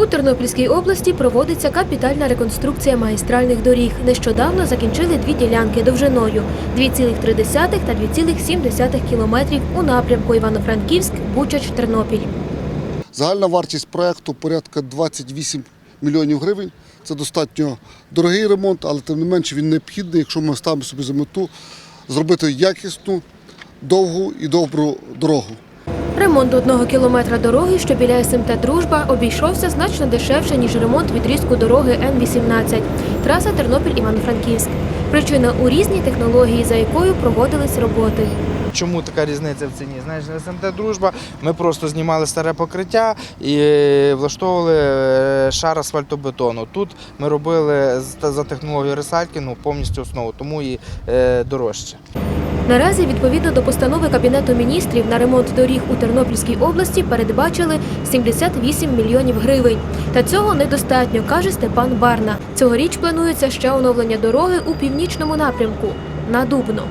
У Тернопільській області проводиться капітальна реконструкція магістральних доріг. Нещодавно закінчили дві ділянки довжиною 2,3 та 2,7 кілометрів у напрямку Івано-Франківськ, Бучач, Тернопіль. Загальна вартість проєкту порядка 28 мільйонів гривень. Це достатньо дорогий ремонт, але тим не менше він необхідний, якщо ми ставимо собі за мету зробити якісну, довгу і добру дорогу. Ремонт одного кілометра дороги, що біля СМТ Дружба, обійшовся значно дешевше, ніж ремонт відрізку дороги Н-18, траса Тернопіль-Івано-Франківськ. Причина у різній технології, за якою проводились роботи. Чому така різниця в ціні? Знаєш, на СМТ Дружба ми просто знімали старе покриття і влаштовували е, шар асфальтобетону. Тут ми робили за технологією ресайклінгу повністю основу, тому і е, дорожче. Наразі, відповідно до постанови Кабінету міністрів на ремонт доріг у Тернопільській області передбачили 78 мільйонів гривень. Та цього недостатньо, каже Степан Барна. Цьогоріч планується ще оновлення дороги у північному напрямку на Дубно.